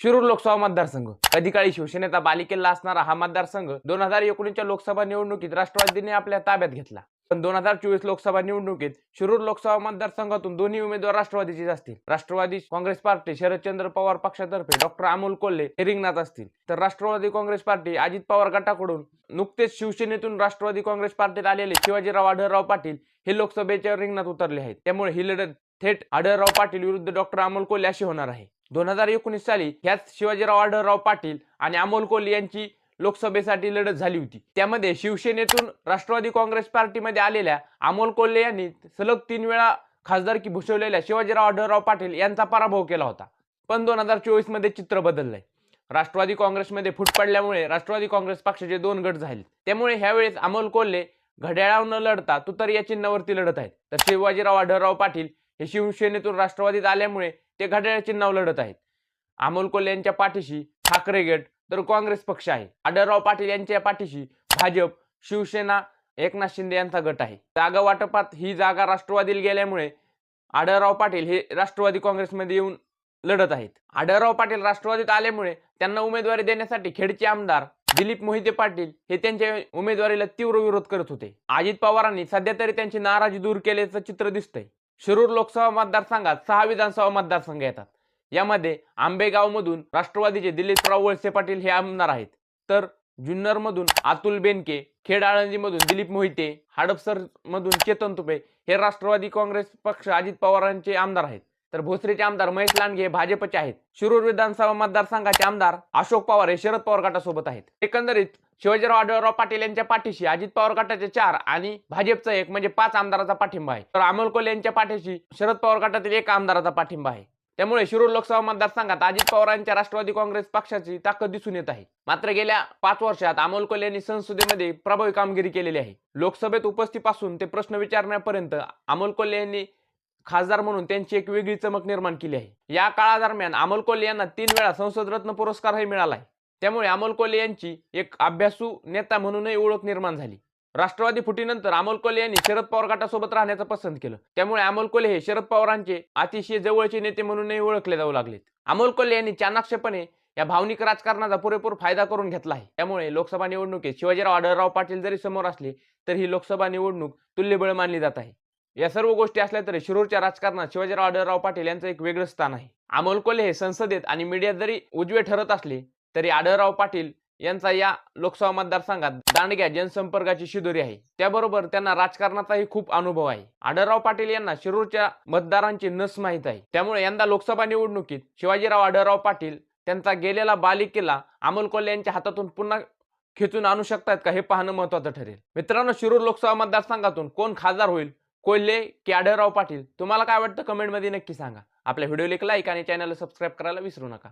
शिरूर लोकसभा मतदारसंघ. कधी काळी शिवसेनेचा बालिकेला असणारा हा मतदारसंघ दोन हजार एकोणीसच्या लोकसभा निवडणुकीत राष्ट्रवादीने आपल्या ताब्यात घेतला. पण दोन हजार चोवीस लोकसभा निवडणुकीत शिरूर लोकसभा मतदारसंघातून दोन्ही उमेदवार राष्ट्रवादीचेच असतील. राष्ट्रवादी काँग्रेस पार्टी शरदचंद्र पवार पक्षातर्फे डॉक्टर अमोल कोल्हे हे रिंगणात असतील. तर राष्ट्रवादी काँग्रेस पार्टी अजित पवार गटाकडून नुकतेच शिवसेनेतून राष्ट्रवादी काँग्रेस पार्टीत आलेले शिवाजीराव आढळराव पाटील हे लोकसभेच्या रिंगणात उतरले आहेत. त्यामुळे ही लढत थेट आढळराव पाटील विरुद्ध डॉक्टर अमोल कोल्हे अशी होणार आहे. दोन हजार एकोणीस साली ह्याच शिवाजीराव आढळराव पाटील आणि अमोल कोल्हे यांची लोकसभेसाठी लढत झाली होती. त्यामध्ये शिवसेनेतून राष्ट्रवादी काँग्रेस पार्टीमध्ये आलेल्या अमोल कोल्हे यांनी सलग तीन वेळा खासदारकी भूषवलेल्या शिवाजीराव आढळराव पाटील यांचा पराभव केला होता. पण दोन हजार चोवीसमध्ये चित्र बदललंय. राष्ट्रवादी काँग्रेसमध्ये फूट पडल्यामुळे राष्ट्रवादी काँग्रेस पक्षाचे दोन गट झाले. त्यामुळे ह्यावेळेस अमोल कोल्हे घड्याळावर न लढता तुतारी या चिन्हावरती लढत आहेत. तर शिवाजीराव आढळराव पाटील हे शिवसेनेतून राष्ट्रवादीत आल्यामुळे ते घड्याळ नाव लढत आहेत. अमोल कोल्हे यांच्या पाठीशी ठाकरे गट तर काँग्रेस पक्ष आहे. आढळराव पाटील यांच्या पाठीशी भाजप शिवसेना एकनाथ शिंदे यांचा गट आहे. जागा वाटपात ही जागा राष्ट्रवादीला गेल्यामुळे आढळराव पाटील हे राष्ट्रवादी काँग्रेसमध्ये येऊन लढत आहेत. आढळराव पाटील राष्ट्रवादीत आल्यामुळे त्यांना उमेदवारी देण्यासाठी खेडचे आमदार दिलीप मोहिते पाटील हे त्यांच्या उमेदवारीला तीव्र विरोध करत होते. अजित पवारांनी सध्या तरी त्यांची नाराजी दूर केल्याचं चित्र दिसतंय. शिरूर लोकसभा मतदारसंघात सहा विधानसभा मतदारसंघ येतात. यामध्ये आंबेगावमधून राष्ट्रवादीचे दिलीपराव वळसे पाटील हे आमदार आहेत. तर जुन्नरमधून अतुल बेनके खेड आळंदीमधून दिलीप मोहिते हडपसरमधून चेतन तुपे हे राष्ट्रवादी काँग्रेस पक्ष अजित पवारांचे आमदार आहेत. तर भोसरीचे आमदार महेश लांडगे हे भाजपचे आहेत. शिरूर विधानसभा मतदारसंघाचे आमदार अशोक पवार हे शरद पवार गटासोबत आहेत. एकंदरीत शिवाजीराव आढळराव पाटील यांच्या पाठीशी अजित पवार गटाचे चार आणि भाजपचा एक म्हणजे पाच आमदाराचा पाठिंबा आहे. तर अमोल कोल्हे यांच्या पाठीशी शरद पवार गटातील एक आमदाराचा पाठिंबा आहे. त्यामुळे शिरूर लोकसभा मतदारसंघात अजित पवारांच्या राष्ट्रवादी काँग्रेस पक्षाची ताकद दिसून येत आहे. मात्र गेल्या पाच वर्षात अमोल कोल्हे यांनी संसदेमध्ये प्रभावी कामगिरी केलेली आहे. लोकसभेत उपस्थितीपासून ते प्रश्न विचारण्यापर्यंत अमोल कोल्हे यांनी खासदार म्हणून त्यांची एक वेगळी चमक निर्माण केली आहे. या काळादरम्यान अमोल कोल्हे यांना तीन वेळा संसद रत्न पुरस्कारही मिळाला आहे. त्यामुळे अमोल कोल्हे यांची एक अभ्यासू नेता म्हणूनही ओळख निर्माण झाली. राष्ट्रवादी फुटीनंतर अमोल कोल्हे यांनी शरद पवार गटासोबत राहण्याचं पसंत केलं. त्यामुळे अमोल कोल्हे हे शरद पवारांचे अतिशय जवळचे नेते म्हणूनही ओळखले जाऊ लागलेत. अमोल कोल्हे यांनी चाणाक्षपणे या भावनिक राजकारणाचा पुरेपूर फायदा करून घेतला आहे. त्यामुळे लोकसभा निवडणुकीत शिवाजीराव आढळराव पाटील जरी समोर असले तर ही लोकसभा निवडणूक तुल्यबळ मानली जात आहे. या सर्व गोष्टी असल्या तरी शिरूरच्या राजकारणात शिवाजीराव आढळराव पाटील यांचं एक वेगळं स्थान आहे. अमोल कोल्हे हे संसदेत आणि मीडियात जरी उजवे ठरत असले तरी आढळराव पाटील यांचा या लोकसभा मतदारसंघात दांडग्या जनसंपर्काची शिदोरी आहे. त्याबरोबर त्यांना राजकारणाचाही खूप अनुभव आहे. आढळराव पाटील यांना शिरूरच्या मतदारांची नस माहीत आहे. त्यामुळे यंदा लोकसभा निवडणुकीत शिवाजीराव आढळराव पाटील त्यांचा गेलेला बालिकेला अमोल कोल्हे यांच्या हातातून पुन्हा खेचून आणू शकतात का हे पाहणं महत्वाचं ठरेल. मित्रांनो शिरूर लोकसभा मतदारसंघातून कोण खासदार होईल? कोल्हे की आढळराव पाटील. तुम्हाला काय वाटतं? कमेंटमध्ये नक्की सांगा. आपल्या व्हिडिओ एक लाईक आणि चॅनलला सबस्क्राईब करायला विसरू नका.